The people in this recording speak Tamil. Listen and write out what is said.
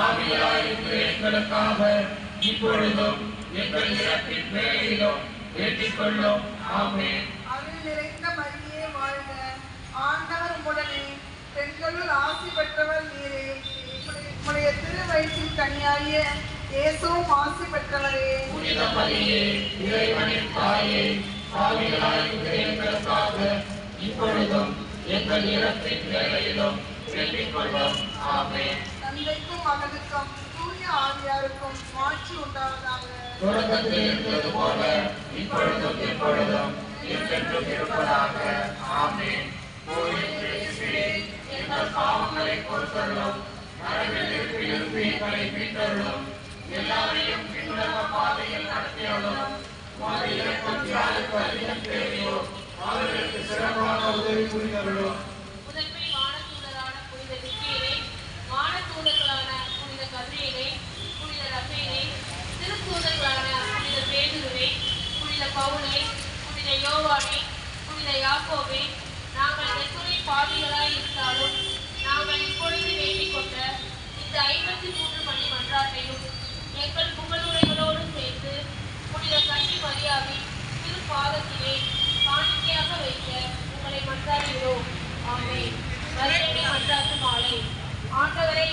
பாவிகளாயிருக்கிற எங்களுக்காக இப்பொழுதும் எங்கள் இறப்பின் வேளையிலும் வேண்டிக் கொள்ளும் ஆமென். அருள் நிறைந்த மரியே வாழ்க. ஆண்டவர் உடனே பெண்களுள் ஆசி பெற்றவர் நீரே. உம்முடைய- உம்முடைய திரு வயிற்றின் கன்னியாகிய இயேசுவும் ஆசி பெற்றவரே. புனித மரியே இறைவனின் தாயே பாவிகளாயிருக்கிற எங்களுக்காக இப்பொழுதும் எங்கள் இறப்பின் வேளையிலும் வேண்டிக் கொள்ளும் ஆமென். தந்தைக்கும் மகனுக்கும் தூய ஆவியாருக்கும் மாற்றி உண்டாவதாக. தொடக்கத்தில் இருந்தது போல இப்பொழுதும் எப்பொழுதும் என்றென்றும் இருப்பதாக. எங்கள் பாவங்களை மரபில் எங்களை எல்லாரையும் பின்னுலக பாதையில் நடத்தியருளும். அதிகம் தேவையோ அவர்களுக்கு சிறப்பான உதவி புரிந்தருளும். பவுலை புனித யோவானை புனித யாக்கோவே நாங்கள் எத்துணை பாவிகளாய் இருந்தாலும் நாங்கள் இப்பொழுது வேண்டிக் கொண்ட இந்த ஐம்பத்தி மூன்று மணி மன்றாட்டையும் எங்கள் புகழுரைகளோடு சேர்த்து புனித கன்னி மரியாவின் திரு பாதத்திலே காணிக்கையாக வைக்க உங்களை மன்றாடுகிறோம். ஆமே மரியாதை மன்றாட்டு மாலை. ஆண்டவரை